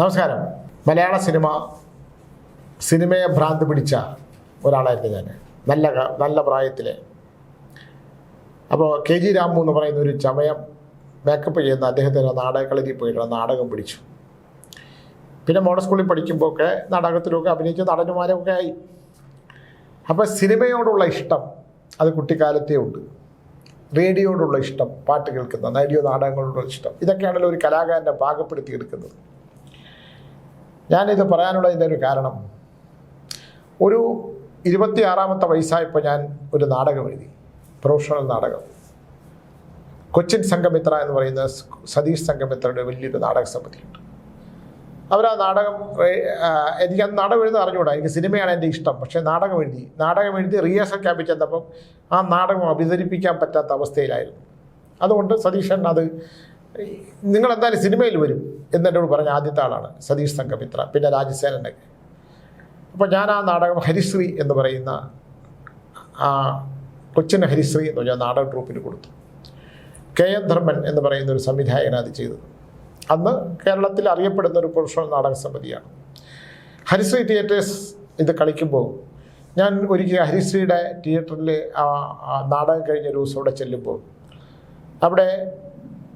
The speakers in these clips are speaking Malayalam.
നമസ്കാരം. മലയാള സിനിമ സിനിമയെ ഭ്രാന്ത് പിടിച്ച ഒരാളായിരുന്നു ഞാൻ നല്ല നല്ല പ്രായത്തിൽ അപ്പോൾ കെ ജി രാമു എന്ന് പറയുന്ന ഒരു ചമയം മേക്കപ്പ് ചെയ്യുന്ന അദ്ദേഹത്തിന്റെ നാടകക്കളരി പോയിട്ട് നാടകം പിടിച്ചു. പിന്നെ മോഡൽ സ്കൂളിൽ പഠിക്കുമ്പോൾ ഒക്കെ നാടകത്തിലൊക്കെ അഭിനയിച്ച നടന്മാരൊക്കെ ആയി. അപ്പോൾ സിനിമയോടുള്ള ഇഷ്ടം അത് കുട്ടിക്കാലത്തേ ഉണ്ട്. റേഡിയോയോടുള്ള ഇഷ്ടം പാട്ട് കേൾക്കുന്ന റേഡിയോ നാടകങ്ങളോടുള്ള ഇഷ്ടം ഇതൊക്കെയാണല്ലോ ഒരു കലാകാരനെ പാകപ്പെടുത്തിയെടുക്കുന്നത് ഞാനിത് പറയാനുള്ള ഒരു കാരണം. ഒരു ഇരുപത്തിയാറാമത്തെ വയസ്സായപ്പോൾ ഞാൻ ഒരു നാടകം എഴുതി. പ്രൊഫഷണൽ നാടകം. കൊച്ചിൻ സംഘമിത്ര എന്ന് പറയുന്ന സതീഷ് സംഘമിത്രയുടെ വലിയൊരു നാടക സമിതിയുണ്ട്. അവരാ നാടകം എനിക്ക് ആ, നാടകം എഴുതാൻ അറിഞ്ഞുകൂടാ. എനിക്ക് സിനിമയാണ് എന്റെ ഇഷ്ടം. പക്ഷേ നാടകം എഴുതി. നാടകം എഴുതി റിഹേഴ്സൽ ക്യാമ്പിൽ ചെന്നപ്പം ആ നാടകം അവതരിപ്പിക്കാൻ പറ്റാത്ത അവസ്ഥയിലായിരുന്നു. അതുകൊണ്ട് സതീശൻ അത് നിങ്ങൾ എന്തായാലും സിനിമയിൽ വരും എന്നെന്നോട് പറഞ്ഞ ആദ്യത്തെ ആളാണ് സതീഷ് സംഘമിത്ര പിന്നെ രാജസേനനൊക്കെ അപ്പോൾ ഞാൻ ആ നാടകം ഹരിശ്രീ എന്ന് പറയുന്ന ആ കൊച്ചിൻ ഹരിശ്രീ എന്ന് പറഞ്ഞ നാടക ട്രൂപ്പിന് കൊടുത്തു. കെ എൻ ധർമ്മൻ എന്ന് പറയുന്ന ഒരു സംവിധായകനാണ് അത് ചെയ്തത് അന്ന് കേരളത്തിൽ അറിയപ്പെടുന്ന ഒരു പ്രൊഫഷണൽ നാടക സമിതിയാണ്. ഹരിശ്രീ തിയേറ്റേഴ്സ് ഇത് കളിക്കുമ്പോൾ ഞാൻ ഒരിക്കൽ ഹരിശ്രീയുടെ തിയേറ്ററിൽ ആ നാടകം കഴിഞ്ഞ ഒരു ദിവസം അവിടെ ചെല്ലുമ്പോൾ അവിടെ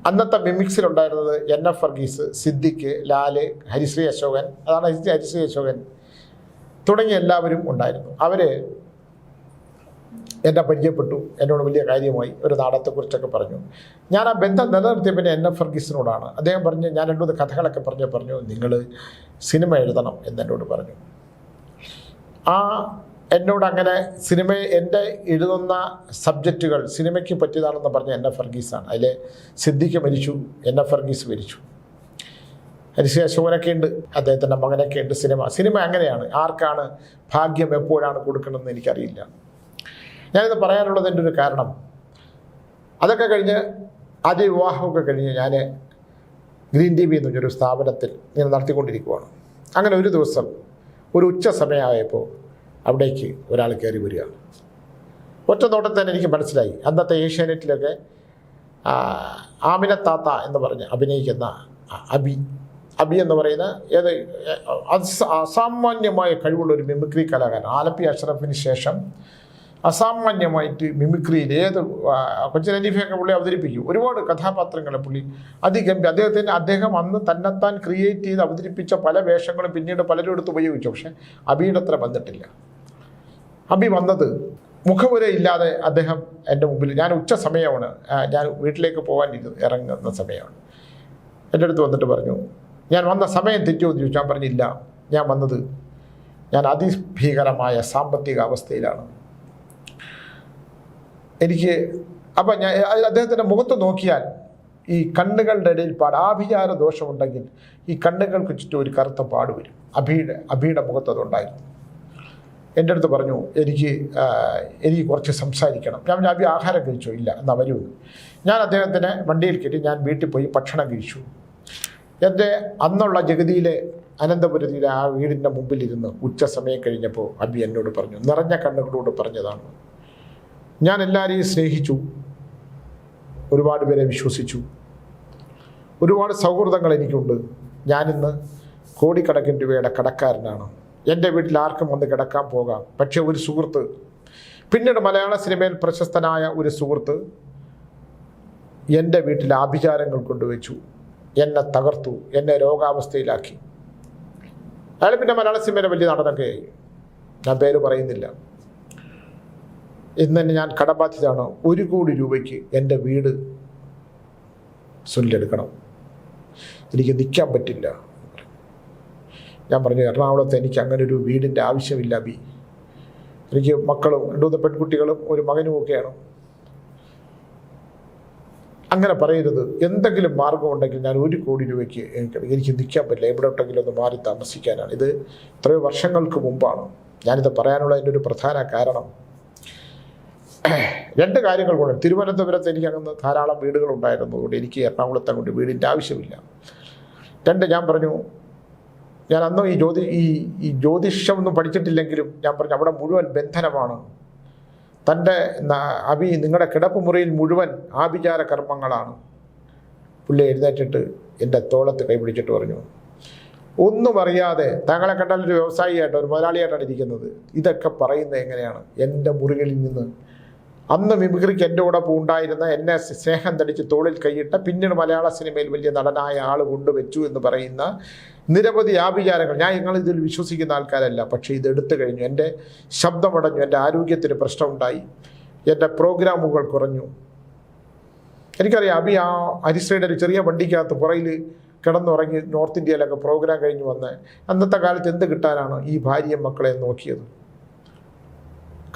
അന്നത്തെ മിമിക്സിലുണ്ടായിരുന്നത് എൻ എഫ് വർഗീസ് സിദ്ദിഖ് ലാൽ ഹരിശ്രീ അശോകൻ അതാണ് ഹരിശ്രീ അശോകൻ തുടങ്ങിയ എല്ലാവരും ഉണ്ടായിരുന്നു. അവർ എന്നെ പരിചയപ്പെട്ടു എന്നോട് വലിയ കാര്യമായി ഒരു നാടകത്തെക്കുറിച്ചൊക്കെ പറഞ്ഞു. ഞാൻ ആ ബന്ധം നിലനിർത്തിയ പിന്നെ എൻ എഫ് ഫർഗീസിനോടാണ് അദ്ദേഹം പറഞ്ഞ് ഞാൻ രണ്ടു കഥകളൊക്കെ പറഞ്ഞു പറഞ്ഞു നിങ്ങൾ സിനിമ എഴുതണം എന്നെന്നോട് പറഞ്ഞു. ആ എന്നോട് അങ്ങനെ സിനിമ എന്റെ എഴുതുന്ന സബ്ജക്റ്റുകൾ സിനിമയ്ക്ക് പറ്റിയതാണെന്ന് പറഞ്ഞ എൻ എഫ് ഫർഗീസാണ് അതിൽ സിദ്ധിക്ക് മരിച്ചു എൻ എഫ് ഫർഗീസ് മരിച്ചു. ഹരിശ്രീ അശോകനൊക്കെ ഉണ്ട് അദ്ദേഹത്തിന്റെ മകനൊക്കെ ഉണ്ട് സിനിമ. സിനിമ അങ്ങനെയാണ് ആർക്കാണ് ഭാഗ്യം എപ്പോഴാണ് കൊടുക്കണമെന്ന് എനിക്കറിയില്ല. ഞാനിത് പറയാനുള്ളത് എന്റെ ഒരു കാരണം. അതൊക്കെ കഴിഞ്ഞ് ആദ്യ വിവാഹമൊക്കെ കഴിഞ്ഞ് ഞാൻ ഗ്രീൻ ടി വി എന്ന് പറഞ്ഞൊരു സ്ഥാപനത്തിൽ ഇങ്ങനെ നടത്തിക്കൊണ്ടിരിക്കുവാണ്. അങ്ങനെ ഒരു ദിവസം ഒരു ഉച്ച സമയമായപ്പോൾ അവിടേക്ക് ഒരാൾ കയറി വരികയാണ് ഒറ്റ നോട്ടത്തിൽ തന്നെ എനിക്ക് മനസ്സിലായി. അന്നത്തെ ഏഷ്യാനെറ്റിലൊക്കെ ആമിന താത്ത എന്ന് പറഞ്ഞ് അഭിനയിക്കുന്ന അബി. അബി എന്ന് പറയുന്ന ഏത് അസാമാന്യമായ കഴിവുള്ള ഒരു മിമിക്രി കലാകാരൻ. ആലപ്പി അഷ്റഫിന് ശേഷം അസാമാന്യമായിട്ട് മിമിക്രിയിൽ ഏത് കൊച്ചിൻ അനീഫയൊക്കെ പുള്ളി അവതരിപ്പിക്കും. ഒരുപാട് കഥാപാത്രങ്ങളെ പുള്ളി അതിഗംഭീര അദ്ദേഹത്തിന് അദ്ദേഹം അന്ന് തന്നെത്താൻ ക്രിയേറ്റ് ചെയ്ത് അവതരിപ്പിച്ച പല വേഷങ്ങളും പിന്നീട് പലരും എടുത്ത് ഉപയോഗിച്ചു. പക്ഷേ അബിയുടെ അത്ര വന്നിട്ടില്ല. അബി വന്നത് മുഖവുര ഇല്ലാതെ അദ്ദേഹം എന്റെ മുമ്പിൽ ഞാൻ ഉച്ച സമയമാണ് ഞാൻ വീട്ടിലേക്ക് പോകാൻ ഇറങ്ങുന്ന സമയമാണ്. എന്റെ അടുത്ത് വന്നിട്ട് പറഞ്ഞു ഞാൻ വന്ന സമയം തെറ്റോ? എന്ന് ചോദിച്ചു. ഞാൻ പറഞ്ഞില്ല ഞാൻ വന്നത് ഞാൻ അതിഭീകരമായ സാമ്പത്തിക അവസ്ഥയിലാണ്. എനിക്ക് അപ്പം ഞാൻ അദ്ദേഹത്തിന്റെ മുഖത്ത് നോക്കിയാൽ ഈ കണ്ണുകളുടെ ഇടയിൽ പാട് ആഭിചാര ദോഷമുണ്ടെങ്കിൽ ഈ കണ്ണുകൾക്ക് ചുറ്റും ഒരു കറുത്ത പാട് വരും. അഭിയുടെ അഭിയുടെ മുഖത്ത് അതുണ്ടായിരുന്നു. എന്റെ അടുത്ത് പറഞ്ഞു എനിക്ക് എനിക്ക് കുറച്ച് സംസാരിക്കണം. ഞാൻ ഞാൻ ആഹാരം കഴിച്ചു? ഇല്ല. എന്നാൽ വരൂ. ഞാൻ അദ്ദേഹത്തിനെ വണ്ടിയിൽ കയറ്റി ഞാൻ വീട്ടിൽ പോയി ഭക്ഷണം കഴിച്ചു. എന്റെ അന്നുള്ള ജഗതിയിലെ അനന്തപുരത്തിലെ ആ വീടിന്റെ മുമ്പിലിരുന്ന് ഉച്ച സമയം കഴിഞ്ഞപ്പോൾ അബി എന്നോട് പറഞ്ഞു നിറഞ്ഞ കണ്ണുകളോട് പറഞ്ഞതാണ്. ഞാൻ എല്ലാവരെയും സ്നേഹിച്ചു. ഒരുപാട് പേരെ വിശ്വസിച്ചു. ഒരുപാട് സൗഹൃദങ്ങൾ എനിക്കുണ്ട്. ഞാനിന്ന് കോടിക്കണക്കിന് രൂപയുടെ കടക്കാരനാണ്. എന്റെ വീട്ടിൽ ആർക്കും വന്ന് കിടക്കാൻ പോകാം. പക്ഷേ ഒരു സുഹൃത്ത് പിന്നീട് മലയാള സിനിമയിൽ പ്രശസ്തനായ ഒരു സുഹൃത്ത് എന്റെ വീട്ടിൽ ആഭിചാരങ്ങൾ കൊണ്ടുവച്ചു. എന്നെ തകർത്തു എന്നെ രോഗാവസ്ഥയിലാക്കി. അയാൾ പിന്നെ മലയാള സിനിമയിലെ വലിയ നടനൊക്കെ ആയി ഞാൻ പേര് പറയുന്നില്ല. ഇന്ന് തന്നെ ഞാൻ കടബാധ്യതയാണ് ഒരു കോടി രൂപയ്ക്ക് എന്റെ വീട് സുനിലെടുക്കണം. എനിക്ക് നിൽക്കാൻ പറ്റില്ല. ഞാൻ പറഞ്ഞു എറണാകുളത്ത് എനിക്ക് അങ്ങനെ ഒരു വീടിന്റെ ആവശ്യമില്ല ബി. എനിക്ക് മക്കളും രണ്ടു മൂന്ന് പെൺകുട്ടികളും ഒരു മകനും ഒക്കെയാണ്. അങ്ങനെ പറയരുത്. എന്തെങ്കിലും മാർഗമുണ്ടെങ്കിൽ ഞാൻ ഒരു കോടി രൂപയ്ക്ക് എനിക്ക് നിൽക്കാൻ പറ്റില്ല. എവിടെയോട്ടെങ്കിലും ഒന്ന് മാറി താമസിക്കാനാണ്. ഇത് എത്രയോ വർഷങ്ങൾക്ക് മുമ്പാണ്. ഞാനിത് പറയാനുള്ള എന്റെ ഒരു പ്രധാന കാരണം. രണ്ട് കാര്യങ്ങൾ കൊണ്ട് തിരുവനന്തപുരത്ത് എനിക്ക് അങ്ങനെ ധാരാളം വീടുകൾ ഉണ്ടായിരുന്നതുകൊണ്ട് എനിക്ക് എറണാകുളത്തെ കൊണ്ട് വീടിന്റെ ആവശ്യമില്ല. രണ്ട് ഞാൻ പറഞ്ഞു ഞാൻ അന്നും ഈ ജ്യോതി ഈ ഈ ജ്യോതിഷം ഒന്നും പഠിച്ചിട്ടില്ലെങ്കിലും ഞാൻ പറഞ്ഞു അവിടെ മുഴുവൻ ബന്ധനമാണ്. തന്റെ അഭി നിങ്ങളുടെ കിടപ്പ് മുറിയിൽ മുഴുവൻ ആഭിചാര കർമ്മങ്ങളാണ്. പുള്ളി എഴുന്നേറ്റിട്ട് എന്റെ തോളത്ത് കൈപിടിച്ചിട്ട് പറഞ്ഞു ഒന്നും അറിയാതെ താങ്കളെ കണ്ടാൽ ഒരു വ്യവസായിയായിട്ട് ഒരു മുതലാളിയായിട്ടാണ് ഇരിക്കുന്നത്. ഇതൊക്കെ പറയുന്നത് എങ്ങനെയാണ്? എന്റെ മുറികളിൽ നിന്ന് അന്ന് മിമിക്രിക്ക് എന്റെ കൂടെ ഉണ്ടായിരുന്ന എന്നെ സ്നേഹം തടിച്ച് തോളിൽ കൈയിട്ട പിന്നീട് മലയാള സിനിമയിൽ വലിയ നടനായ ആൾ കൊണ്ടുവച്ചു എന്ന് പറയുന്ന നിരവധി ആഭിചാരങ്ങൾ. ഞാൻ നിങ്ങൾ ഇതിൽ വിശ്വസിക്കുന്ന ആൾക്കാരല്ല. പക്ഷേ ഇത് എടുത്തു കഴിഞ്ഞു. എന്റെ ശബ്ദമടഞ്ഞു എന്റെ ആരോഗ്യത്തിന് പ്രശ്നമുണ്ടായി. എന്റെ പ്രോഗ്രാമുകൾ കുറഞ്ഞു. എനിക്കറിയാം അബി ആ ഹരിശ്രീയുടെ ഒരു ചെറിയ വണ്ടിക്കകത്ത് പുറയിൽ കിടന്നുറങ്ങി നോർത്ത് ഇന്ത്യയിലൊക്കെ പ്രോഗ്രാം കഴിഞ്ഞ് വന്ന് അന്നത്തെ കാലത്ത് എന്ത് കിട്ടാനാണ് ഈ ഭാര്യയും മക്കളെ നോക്കിയത്?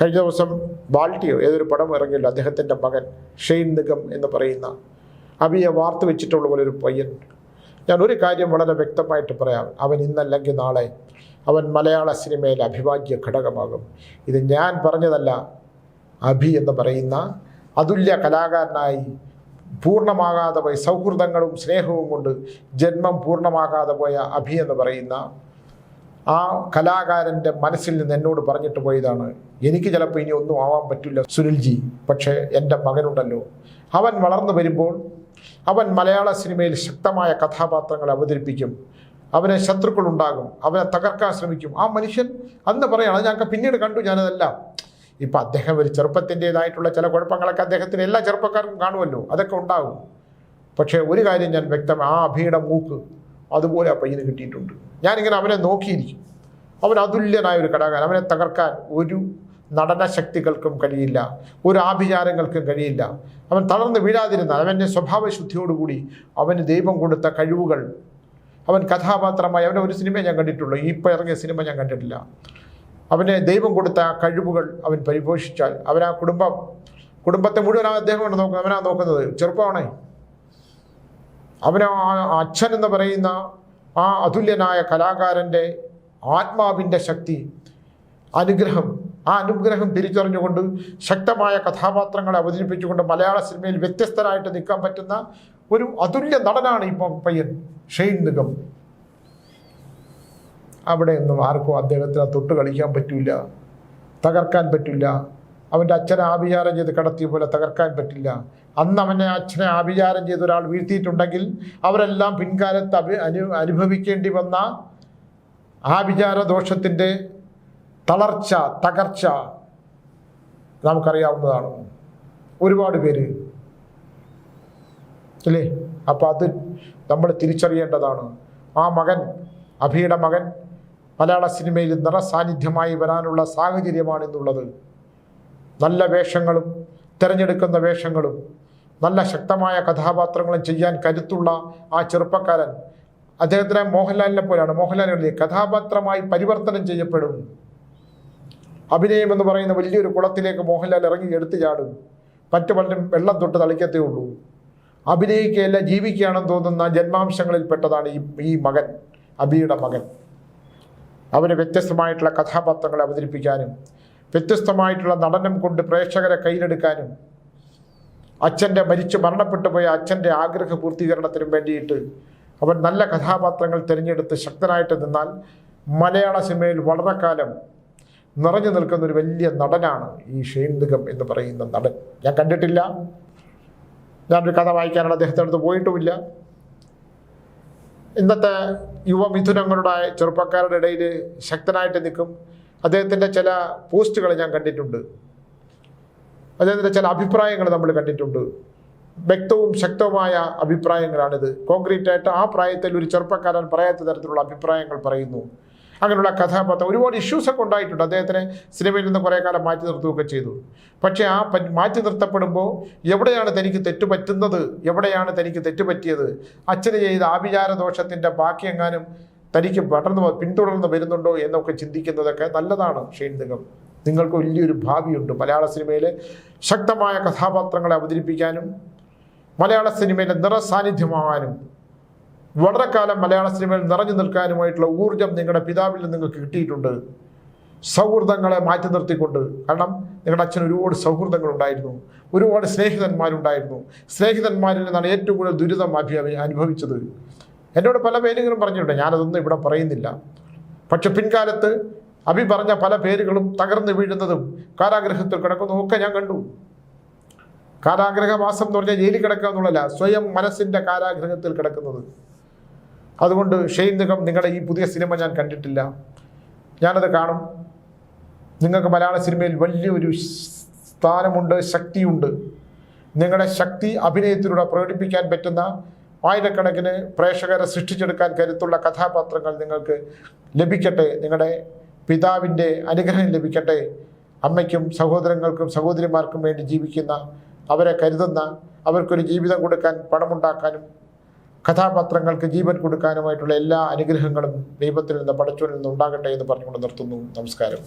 കഴിഞ്ഞ ദിവസം ബാൾട്ടിയോ ഏതൊരു പടം ഇറങ്ങിയല്ലോ അദ്ദേഹത്തിന്റെ മകൻ ഷെയ്ൻ നിഗം എന്ന് പറയുന്ന അബിയെ വാർത്ത് വെച്ചിട്ടുള്ള പോലെ ഒരു പയ്യൻ ഞാൻ ഒരു കാര്യം വളരെ വ്യക്തമായിട്ട് പറയാം. അവൻ ഇന്നല്ലെങ്കിൽ നാളെ അവൻ മലയാള സിനിമയിൽ അഭിവാജ്യ ഘടകമാകും. ഇത് ഞാൻ പറഞ്ഞതല്ല അഭി എന്ന് പറയുന്ന അതുല്യ കലാകാരനായി പൂർണമാകാതെ പോയ സൗഹൃദങ്ങളും സ്നേഹവും കൊണ്ട് ജന്മം പൂർണമാകാതെ പോയ അഭി എന്ന് പറയുന്ന ആ കലാകാരന്റെ മനസ്സിൽ നിന്ന് എന്നോട് പറഞ്ഞിട്ട് പോയതാണ്. എനിക്ക് ചിലപ്പോൾ ഇനി ഒന്നും ആവാൻ പറ്റില്ല സുനിൽജി പക്ഷേ എന്റെ മകനുണ്ടല്ലോ. അവൻ വളർന്നു വരുമ്പോൾ അവൻ മലയാള സിനിമയിൽ ശക്തമായ കഥാപാത്രങ്ങൾ അവതരിപ്പിക്കും. അവനെ ശത്രുക്കളുണ്ടാകും. അവനെ തകർക്കാൻ ശ്രമിക്കും. ആ മനുഷ്യൻ അന്ന് പറയണം ഞങ്ങൾക്ക് പിന്നീട് കണ്ടു ഞാനതെല്ലാം. ഇപ്പം അദ്ദേഹം ഒരു ചെറുപ്പത്തിന്റെതായിട്ടുള്ള ചില കുഴപ്പങ്ങളൊക്കെ അദ്ദേഹത്തിന് എല്ലാ ചെറുപ്പക്കാർക്കും കാണുമല്ലോ. അതൊക്കെ ഉണ്ടാകും. പക്ഷേ ഒരു കാര്യം ഞാൻ വ്യക്തമായി ആ അഭിയുടെ മൂക്ക് അതുപോലെ ആ പയ്യന് കിട്ടിയിട്ടുണ്ട്. ഞാനിങ്ങനെ അവനെ നോക്കിയിരിക്കും. അവൻ അതുല്യനായ ഒരു കലാകാരൻ. അവനെ തകർക്കാൻ ഒരു നടന ശക്തികൾക്കും കഴിയില്ല ഒരു ആഭിചാരങ്ങൾക്കും കഴിയില്ല. അവൻ തളർന്ന് വീഴാതിരുന്നാൽ അവന്റെ സ്വഭാവശുദ്ധിയോടുകൂടി അവന് ദൈവം കൊടുത്ത കഴിവുകൾ അവൻ കഥാപാത്രമായി അവന്റെ ഒരു സിനിമ ഞാൻ കണ്ടിട്ടുള്ളൂ ഇപ്പോൾ ഇറങ്ങിയ സിനിമ ഞാൻ കണ്ടിട്ടില്ല. അവനെ ദൈവം കൊടുത്ത കഴിവുകൾ അവൻ പരിപോഷിച്ചാൽ അവനാ കുടുംബം കുടുംബത്തെ മുഴുവൻ അദ്ദേഹമാണ് നോക്കുന്നത് അവനാ നോക്കുന്നത് ചെറുപ്പമാണേ. അവനോ അച്ഛൻ എന്ന് പറയുന്ന ആ അതുല്യനായ കലാകാരന്റെ ആത്മാവിന്റെ ശക്തി അനുഗ്രഹം ആ അനുഗ്രഹം തിരിച്ചറിഞ്ഞുകൊണ്ട് ശക്തമായ കഥാപാത്രങ്ങളെ അവതരിപ്പിച്ചുകൊണ്ട് മലയാള സിനിമയിൽ വ്യത്യസ്തരായിട്ട് നിൽക്കാൻ പറ്റുന്ന ഒരു അതുല്യ നടനാണ് ഈ പയ്യൻ ഷെയ്ൻ നിഗം. അവിടെ ഒന്നും ആർക്കും അദ്ദേഹത്തിന് തൊട്ട് കളിക്കാൻ പറ്റില്ല തകർക്കാൻ പറ്റില്ല. അവന്റെ അച്ഛനെ ആഭിചാരം ചെയ്ത് കടത്തിയ പോലെ തകർക്കാൻ പറ്റില്ല. അന്ന് അവനെ അച്ഛനെ ആഭിചാരം ചെയ്ത് ഒരാൾ വീഴ്ത്തിയിട്ടുണ്ടെങ്കിൽ അവരെല്ലാം പിൻകാലത്ത് അനുഭവിക്കേണ്ടി വന്ന ആഭിചാര ദോഷത്തിന്റെ തളർച്ച തകർച്ച നമുക്കറിയാവുന്നതാണ്. ഒരുപാട് പേര്. അല്ലേ? അപ്പോൾ അത് നമ്മൾ തിരിച്ചറിയേണ്ടതാണ്. ആ മകൻ അഭിയുടെ മകൻ മലയാള സിനിമയിൽ നിറസാന്നിധ്യമായി വരാനുള്ള സാഹചര്യമാണെന്നുള്ളത്. നല്ല വേഷങ്ങളും തിരഞ്ഞെടുക്കുന്ന വേഷങ്ങളും നല്ല ശക്തമായ കഥാപാത്രങ്ങളും ചെയ്യാൻ കരുത്തുള്ള ആ ചെറുപ്പക്കാരൻ. അദ്ദേഹത്തിനെ മോഹൻലാലിനെ പോലെയാണ്. മോഹൻലാലിനെ കഥാപാത്രമായി പരിവർത്തനം ചെയ്യപ്പെടും. അഭിനയം എന്ന് പറയുന്ന വലിയൊരു കുളത്തിലേക്ക് മോഹൻലാൽ ഇറങ്ങി എടുത്തു ചാടും. മറ്റു പലരും വെള്ളം തൊട്ട് തളിക്കത്തേ ഉള്ളൂ. അഭിനയിക്കുകയല്ല ജീവിക്കുകയാണെന്ന് തോന്നുന്ന ജന്മാംശങ്ങളിൽപ്പെട്ടതാണ് ഈ ഈ മകൻ അബിയുടെ മകൻ. അവന് വ്യത്യസ്തമായിട്ടുള്ള കഥാപാത്രങ്ങളെ അവതരിപ്പിക്കാനും വ്യത്യസ്തമായിട്ടുള്ള നടനം കൊണ്ട് പ്രേക്ഷകരെ കയ്യിലെടുക്കാനും അച്ഛന്റെ മരിച്ച് മരണപ്പെട്ടു പോയ അച്ഛന്റെ ആഗ്രഹ പൂർത്തീകരണത്തിനും വേണ്ടിയിട്ട് അവൻ നല്ല കഥാപാത്രങ്ങൾ തിരഞ്ഞെടുത്ത് ശക്തനായിട്ട് നിന്നാൽ മലയാള സിനിമയിൽ വളരെ കാലം നിറഞ്ഞു നിൽക്കുന്ന ഒരു വലിയ നടനാണ് ഈ ഷെയ്ൻ നിഗം എന്ന് പറയുന്ന നടൻ. ഞാൻ കണ്ടിട്ടില്ല. ഞാനൊരു കഥ വായിക്കാനാണ് അദ്ദേഹത്തിന്റെ അടുത്ത് പോയിട്ടുമില്ല. ഇന്നത്തെ യുവമിഥുനങ്ങളുടെ ചെറുപ്പക്കാരുടെ ഇടയിൽ ശക്തനായിട്ട് നിൽക്കും. അദ്ദേഹത്തിന്റെ ചില പോസ്റ്റുകൾ ഞാൻ കണ്ടിട്ടുണ്ട്. അദ്ദേഹത്തിന്റെ ചില അഭിപ്രായങ്ങൾ നമ്മൾ കണ്ടിട്ടുണ്ട്. വ്യക്തവും ശക്തവുമായ അഭിപ്രായങ്ങളാണിത്. കോൺക്രീറ്റ് ആയിട്ട് ആ പ്രായത്തിൽ ഒരു ചെറുപ്പക്കാരൻ പറയാത്ത തരത്തിലുള്ള അഭിപ്രായങ്ങൾ പറയുന്നു. അങ്ങനെയുള്ള കഥാപാത്രം ഒരുപാട് ഇഷ്യൂസൊക്കെ ഉണ്ടായിട്ടുണ്ട്. അദ്ദേഹത്തിനെ സിനിമയിൽ നിന്ന് കുറേ കാലം മാറ്റി നിർത്തുകയൊക്കെ ചെയ്തു. പക്ഷേ ആ മാറ്റി നിർത്തപ്പെടുമ്പോൾ എവിടെയാണ് തനിക്ക് തെറ്റുപറ്റുന്നത് എവിടെയാണ് തനിക്ക് തെറ്റുപറ്റിയത് അച്ഛന് ചെയ്ത ആഭിചാര ദോഷത്തിന്റെ ബാക്കി എങ്ങാനും തനിക്ക് പടർന്ന് പിന്തുടർന്ന് വരുന്നുണ്ടോ എന്നൊക്കെ ചിന്തിക്കുന്നതൊക്കെ നല്ലതാണ് ഷെയ്ൻ നിഗം നിങ്ങൾക്ക് വലിയൊരു ഭാവിയുണ്ട് മലയാള സിനിമയിലെ ശക്തമായ കഥാപാത്രങ്ങളെ അവതരിപ്പിക്കാനും മലയാള സിനിമയിലെ നിറസാന്നിധ്യമാകാനും. വളരെ കാലം മലയാള സിനിമയിൽ നിറഞ്ഞു നിൽക്കാനുമായിട്ടുള്ള ഊർജം നിങ്ങളുടെ പിതാവിൽ നിന്ന് നിങ്ങൾക്ക് കിട്ടിയിട്ടുണ്ട്. സൗഹൃദങ്ങളെ മാറ്റി നിർത്തിക്കൊണ്ട്. കാരണം നിങ്ങളുടെ അച്ഛൻ ഒരുപാട് സൗഹൃദങ്ങളുണ്ടായിരുന്നു. ഒരുപാട് സ്നേഹിതന്മാരുണ്ടായിരുന്നു. സ്നേഹിതന്മാരിൽ നിന്നാണ് ഏറ്റവും കൂടുതൽ ദുരിതം അനുഭവിച്ചത്. എന്നോട് പല പേരുകളും പറഞ്ഞിട്ടുണ്ട്. ഞാനതൊന്നും ഇവിടെ പറയുന്നില്ല. പക്ഷെ പിൻകാലത്ത് അഭി പറഞ്ഞ പല പേരുകളും തകർന്നു വീഴുന്നതും കാരാഗ്രഹത്തിൽ കിടക്കുന്നതും ഒക്കെ ഞാൻ കണ്ടു. കാരാഗ്രഹവാസം എന്ന് പറഞ്ഞാൽ ജയിലിൽ കിടക്കുക എന്നുള്ളതല്ല സ്വയം മനസ്സിന്റെ കാരാഗ്രഹത്തിൽ കിടക്കുന്നത്. അതുകൊണ്ട് ഷെയ്ൻ നിഗം നിങ്ങളുടെ ഈ പുതിയ സിനിമ ഞാൻ കണ്ടിട്ടില്ല. ഞാനത് കാണും. നിങ്ങൾക്ക് മലയാള സിനിമയിൽ വലിയൊരു സ്ഥാനമുണ്ട് ശക്തിയുണ്ട്. നിങ്ങളുടെ ശക്തി അഭിനയത്തിലൂടെ പ്രകടിപ്പിക്കാൻ പറ്റുന്ന ആയിരക്കണക്കിന് പ്രേക്ഷകരെ സൃഷ്ടിച്ചെടുക്കാൻ കരുത്തുള്ള കഥാപാത്രങ്ങൾ നിങ്ങൾക്ക് ലഭിക്കട്ടെ. നിങ്ങളുടെ പിതാവിന്റെ അനുഗ്രഹം ലഭിക്കട്ടെ. അമ്മയ്ക്കും സഹോദരങ്ങൾക്കും സഹോദരിമാർക്കും വേണ്ടി ജീവിക്കുന്ന അവരെ കരുതുന്ന അവർക്കൊരു ജീവിതം കൊടുക്കാൻ പണമുണ്ടാക്കാനും കഥാപാത്രങ്ങൾക്ക് ജീവൻ കൊടുക്കാനുമായിട്ടുള്ള എല്ലാ അനുഗ്രഹങ്ങളും ദൈവത്തിൽ നിന്ന് പടച്ചുവിൽ നിന്ന് ഉണ്ടാകട്ടെ എന്ന് പറഞ്ഞുകൊണ്ട് നിർത്തുന്നു. നമസ്കാരം.